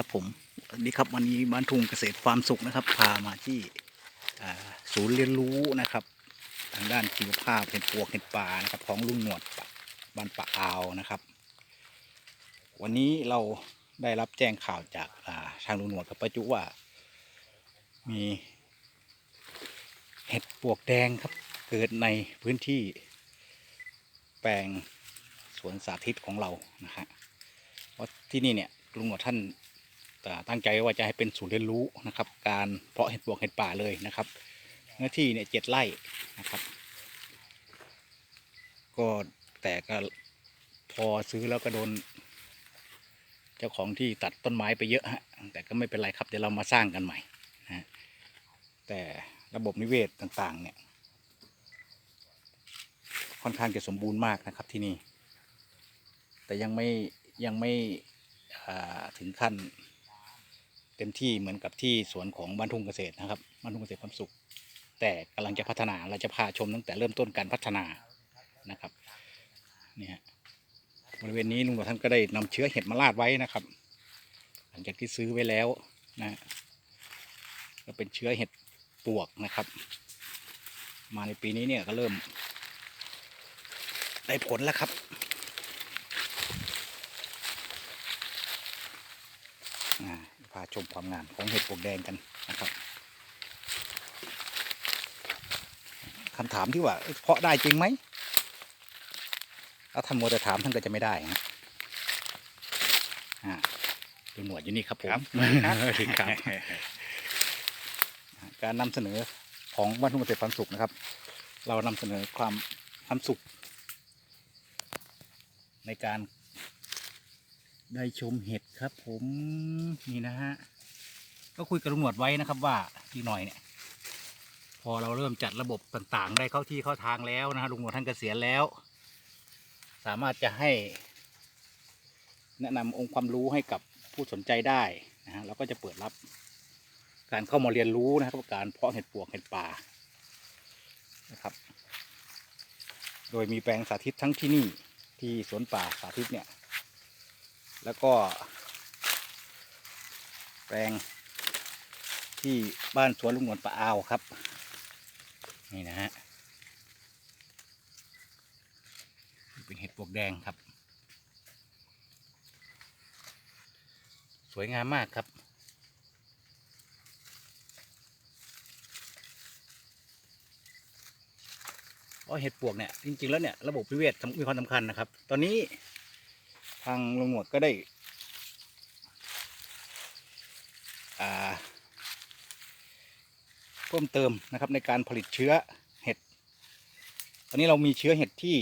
ครับผมสวัสดีครับวันนี้บ้านทุ่งเกษตรฟามสุขนะครับ พามาที่ศูนย์เรียนรู้นะครับ ทางด้านชีวภาพเห็ดปวกเห็ดป่านะครับ ของลุงหนวดบ้านป่าอาวนะครับ วันนี้เราได้รับแจ้งข่าวจากาทางลุงหนวดกับป้าจุว่า มีเห็ดปวกแดงครับ เกิดในพื้นที่แปลงสวนสาธิตของเรานะฮะเพราะที่นี่เนี่ยลุงหนวดท่าน ตั้งใจว่าจะให้เป็นศูนย์เรียนรู้นะครับ การเพาะเห็ดปวกเห็ดป่าเลยนะครับเนื้อที่เนี่ยเจ็ดไร่นะครับ ก็แต่ก็พอซื้อแล้วก็โดน เจ้าของที่ตัดต้นไม้ไปเยอะฮะแต่ก็ไม่เป็นไรครับเดี๋ยวเรามาสร้างกันใหม่นะฮะแต่ระบบนิเวศต่างๆ เนี่ยค่อนข้างจะสมบูรณ์มากนะครับที่นี่ แต่ยังไม่ยังไม่ถึงขั้น เต็มที่เหมือนกับที่สวนของบ้านทุ่งเกษตรนะครับบ้านทุ่งเกษตรความสุข แต่กำลังจะพัฒนาเราจะพาชมตั้งแต่เริ่มต้นการพัฒนานะครับเนี่ยบริเวณนี้ลุงหลวงท่านก็ได้นำเชื้อเห็ดมาลาดไว้นะครับ หลังจากที่ซื้อไว้แล้วนะก็เป็นเชื้อเห็ดปวกนะครับ มาในปีนี้เนี่ยก็เริ่มได้ผลแล้วครับ อ่าพาชมความงามของเห็ดปวกแดงกันนะครับคำถามที่ว่าเอ้ยเพาะได้จริงไหมถ้าท่านมัวแต่ถามท่านก็จะไม่ได้นะอ่าดูหนวดอยู่นี่ครับผมครับถึงครับ การนำเสนอของบ้านทุ่งเกษตรความสุขนะครับ เรานำเสนอความความสุข ในการ ได้ชมเห็ดครับ ผมนี่นะฮะก็คุยกับลุงหนวดไว้นะครับว่าอีกหน่อยเนี่ย พอเราเริ่มจัดระบบต่างๆ ได้เข้าที่เข้าทางแล้วนะฮะลุงหนวดท่านเกษียณแล้ว สามารถจะให้ แนะนำองค์ความรู้ให้กับผู้สนใจได้นะฮะเราก็จะเปิดรับ การเข้ามาเรียนรู้นะครับการเพาะเห็ดปวกเห็ดป่านะครับ โดยมีแปลงสาธิตทั้งที่นี่ที่สวนป่าสาธิตเนี่ย แล้วก็แปลงที่บ้านสวนลุงหนวลปะอาวครับ นี่นะฮะเป็นเห็ดปวกแดงครับ สวยงามมากครับ เพราะเห็ดปวกเนี่ยจริงๆแล้วเนี่ยระบบนิเวศมีความสำคัญนะครับ ตอนนี้ ทางลงหนวดก็ได้เพิ่มเติมนะครับในการผลิตเชื้อเห็ด ตอนนี้เรามีเชื้อเห็ดที่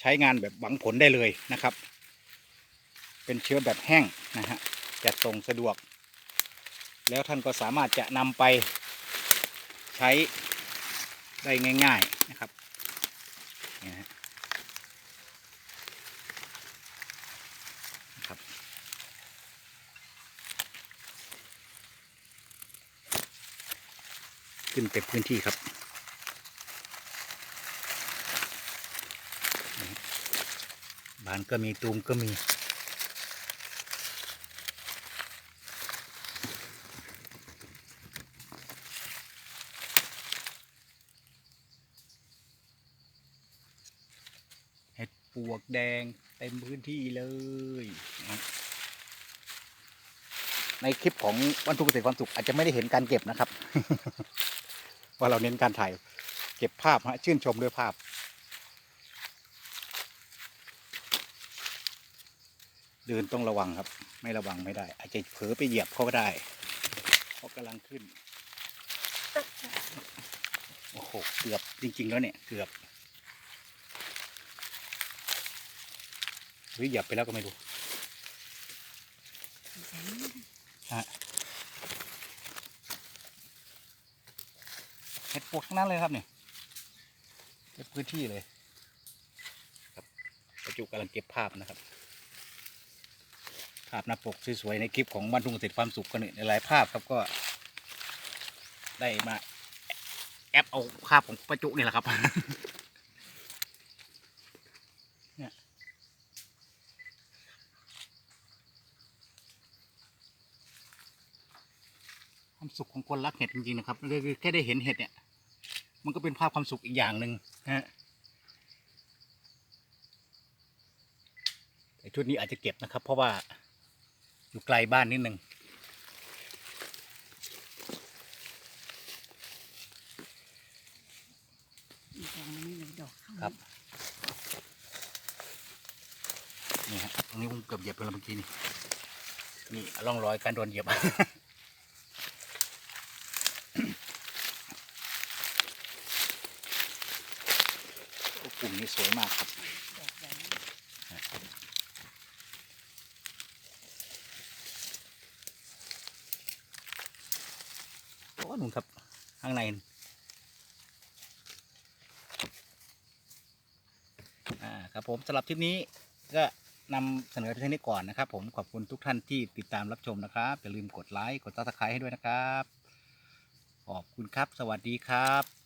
ใช้งานแบบหวังผลได้เลยนะครับ เป็นเชื้อแบบแห้งนะฮะจัดส่งสะดวก แล้วท่านก็สามารถจะนำไปใช้ได้ง่าย ๆนะครับนี่นะฮะนะครับ ขึ้นเต็มพื้นที่ครับ บานก็มีตูมก็มี เห็ดปวกแดงเต็มพื้นที่เลยในคลิปของบรรทุกเกษตรความสุขอาจจะไม่ได้เห็นการเก็บนะครับ ว่าเราเน้นการถ่ายเก็บภาพฮะชื่นชมด้วยภาพ เดินต้องระวังครับ ไม่ระวังไม่ได้ อาจจะเผลอไปเหยียบเขาก็ได้เพราะกำลังขึ้นโอ้โหเกือบจริง ๆ แล้วเนี่ยเกือบหรือเหยียบไปแล้วก็ไม่รู้ฮะ เห็ดปวกทั้งนั้นเลยครับเนี่ยเก็บพื้นที่เลย ครับประจุกำลังเก็บภาพนะครับ ภาพหน้าปกสวยๆในคลิปของบ้านทุ่งเกษตรความสุขกันในหลายภาพครับก็ ได้มาแอปเอาภาพของประจุนี่แหละครับเนี่ยความสุขของคนรักเห็ดจริงๆนะครับแค่ได้เห็นเห็ดเนี่ย มันก็เป็นภาพความสุขอีกอย่างหนึ่งนะฮะแต่ชุดนี้อาจจะเก็บนะครับ เพราะว่าอยู่ไกลบ้านนิดนึงอีกดอกนึงนี่เลยดอกข้างครับ นี่ฮะตรงนี้ผมเกือบเหยียบไปแล้วเมื่อกี้นี่นี่ร่องรอยการโดนเหยียบ กลุ่มนี้สวยมากครับดอกใหญ่โอ้หนุนครับข้างในอ่าครับผมสำหรับคลิปนี้ก็นำเสนอเพียงเท่านี้ก่อนนะครับ ผมขอบคุณทุกท่านที่ติดตามรับชมนะครับอย่าลืมกดไลค์กดซับสไครต์ให้ด้วยนะครับ ขอบคุณครับ สวัสดีครับ